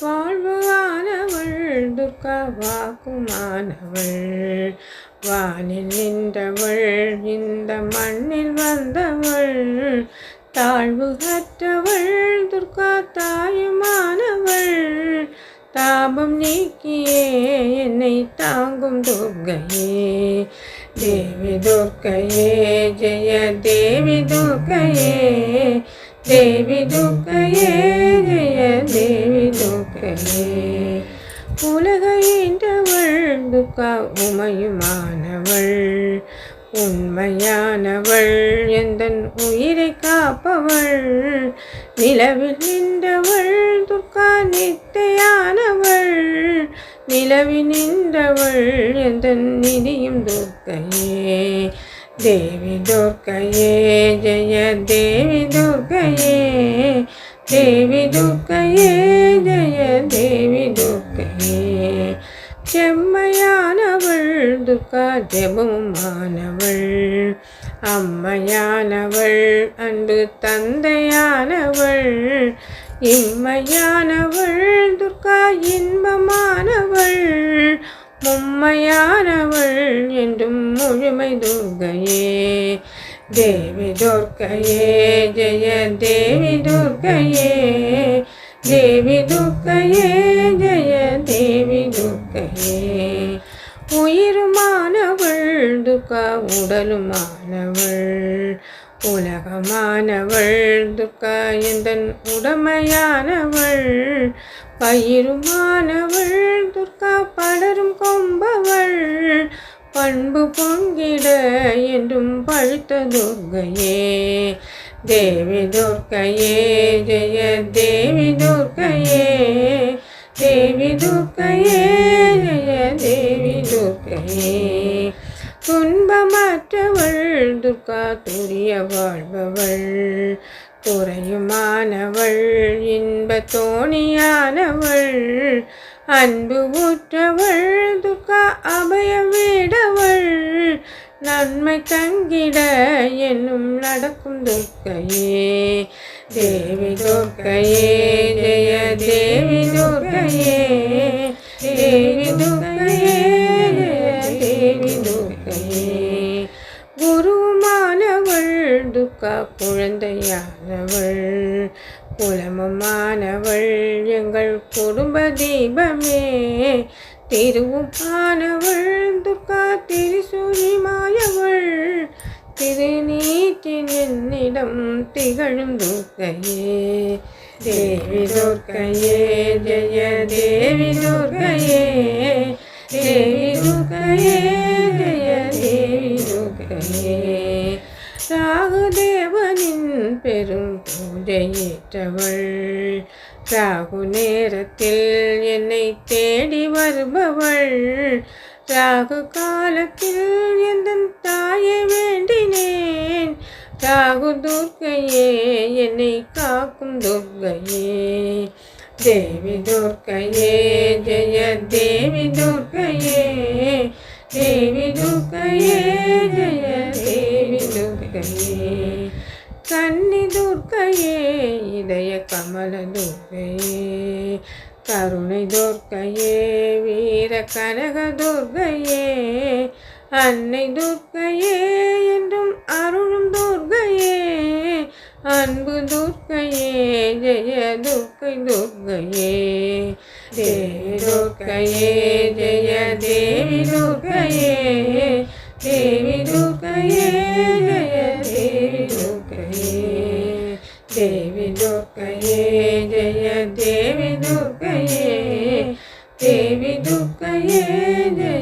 வாழ்வானவள் துர்கா வாக்குமானவள் வானில் நின்றவள் இந்த மண்ணில் வந்தவள். தாழ்வு கற்றவள் துர்கா தாயுமானவள் தாபம் நீக்கியே என்னை தாங்கும் துர்கையே தேவி துர்க்கையே ஜெய தேவி துர்க்கையே. தேவி துர்க்கையே ஜெய தேவி உலகையின்றவள் துக்கா உமையுமானவள் உண்மையானவள் எந்த உயிரை காப்பவள். நிலவில் நின்றவள் துர்கா நித்தையானவள். நிலவில் நின்றவள் எந்த நிதியும் துர்க்கையே. தேவி துர்க்கையே ஜெய தேவி துர்க்கையே. தேவி துர்க்கையே ஜெய தேவி செம்மையானவள் துர்கா ஜெபமானவள் அம்மையானவள் அன்பு தந்தையானவள் இம்மையானவள் துர்கா இன்பமானவள் மும்மையானவள் என்றும் முழுமை துர்கையே தேவி துர்க்கையே ஜெய தேவி துர்க்கையே தேவி துர்க்கையே ஜெய உடலுமானவள் உலகமானவள் துர்கா எந்தன் உடமையானவள் பயிருமானவள் துர்கா பலரும் கொம்பவள் பண்பு பொங்கிட என்றும் பழுத்த துர்கையே தேவி துர்க்கையே ஜெய தேவி துர்க்கையே தேவி துர்க்கையே ஜெய தேவி துர்க்கையே துர்கா துரிய வாழ்பவள் துறையுமானவள் இன்ப தோணியானவள் அன்பு ஊற்றவள் துர்கா அபய வீடவள் நன்மை தங்கிட என்னும் நடக்கும் துர்க்கையே தேவி துர்க்கையே ஜெய தேவி துர்க்கையே தேவி துர்க்கையே ஜெய தேவி துர்க்கையே குருமானவள் துர்கா குழந்தையானவள் குலமமானவள் எங்கள் குடும்ப தீபமே திருவுமானவள் துர்கா திரிசூரிமாயவள் திருநீற்றின் என்னிடம் திகழும் துர்க்கையே தேவி துர்க்கையே ஜெய தேவி துர்க்கையே தேவனின் பெரும் பூஜையேற்றவள். ராகு நேரத்தில் என்னை தேடி வருபவள். ராகு காலத்தில் எந்த தாயை வேண்டினேன். ராகு துர்க்கையே என்னை காக்கும் துர்க்கையே. தேவி துர்க்கையே ஜெய தேவி துர்க்கையே. தேவி துர்க்கையே ஜெய தேவி துர்க்கையே. கருணையுடைய கமல கருணை துர்க்கையே வீர கனக துர்க்கையே அன்னை துர்க்கையே என்றும் அருளும் துர்க்கையே அன்பு துர்க்கையே ஜெய துர்க்கை துர்க்கையே தேவி துர்க்கையே ஜெய தேவி துர்க்கையே தேவி துர்க்கையே துர்க்கையே தேவி துர்க்கையே ஜெய தேவி